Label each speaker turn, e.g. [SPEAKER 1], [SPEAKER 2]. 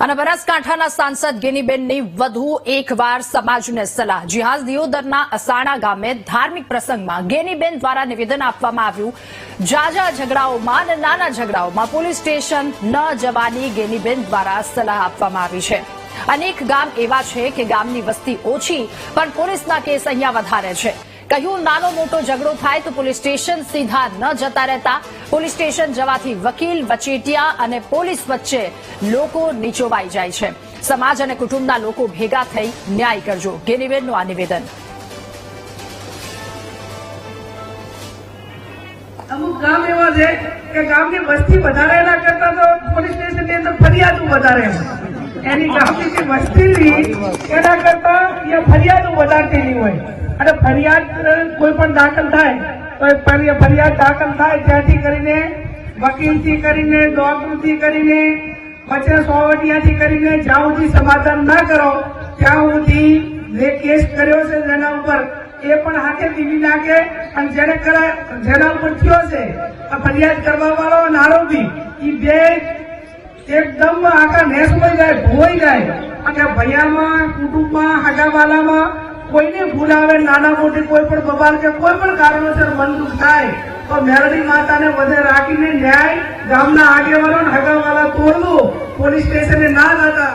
[SPEAKER 1] અને બનાસકાંઠાના સાંસદ ગેનીબેનની વધુ એકવાર સમાજને સલાહ. જિહાદ દિયોદરના અસાણા ગામે ધાર્મિક પ્રસંગમાં ગેનીબેન દ્વારા નિવેદન આપવામાં આવ્યું. જાજા ઝઘડાઓમાં અને નાના ઝઘડાઓમાં પોલીસ સ્ટેશન ન જવાની ગેનીબેન દ્વારા સલાહ આપવામાં આવી છે. અનેક ગામ એવા છે કે ગામની વસ્તી ઓછી, પણ પોલીસના કેસ અહીંયા વધારે છે. કહ્યું, નાનો મોટો ઝઘડો થાય તો પોલીસ સ્ટેશન સીધા ન જતા રહેતા. પોલીસ સ્ટેશન જવાથી વકીલ વચેટિયા અને પોલીસ વચ્ચે લોકો નીચોવાઈ જાય છે. સમાજ અને કુટુંબના લોકો ભેગા થઈ ન્યાય કરજો. ગેનીબેનનું આ નિવેદન.
[SPEAKER 2] અમુક ગામ એવા છે કે ગામની વસ્તી વધારે એના કરતા તો પોલીસ સ્ટેશનની અંદર ફરિયાદો વધારે એની ગામની જે વસ્તી એના કરતા એ ફરિયાદો વધારતી હોય. અને ફરિયાદ કોઈ પણ દાખલ થાય તો ફરિયાદ દાખલ થાય, ત્યાંથી કરીને વકીલથી કરીને ડોક્ટરથી કરીને પછી સોવટિયાથી કરીને જ્યાં સુધી સમાધાન ના કરો, ત્યાં સુધી જે કેસ કર્યો છે જેના ઉપર, એ પણ હાથે પીવી નાખે અને જેને જેના ઉપર થયો છે ફરિયાદ કરવા વાળો અને આરોપી એ બે એકદમ આખા નેસમાં જાય ભોઈ જાય. આખા ભૈયામાં, કુટુંબમાં હાગાવાલામાં કોઈને ભૂલાવે નાના મોટી કોઈ પણ બબાલ કે કોઈ પણ કારણોસર બંદૂક થાય, તો મેરડી માતાને વધે રાખીને ન્યાય ગામના આગેવાનો હગાવાલા તોડવું. પોલીસ સ્ટેશને ના જતા.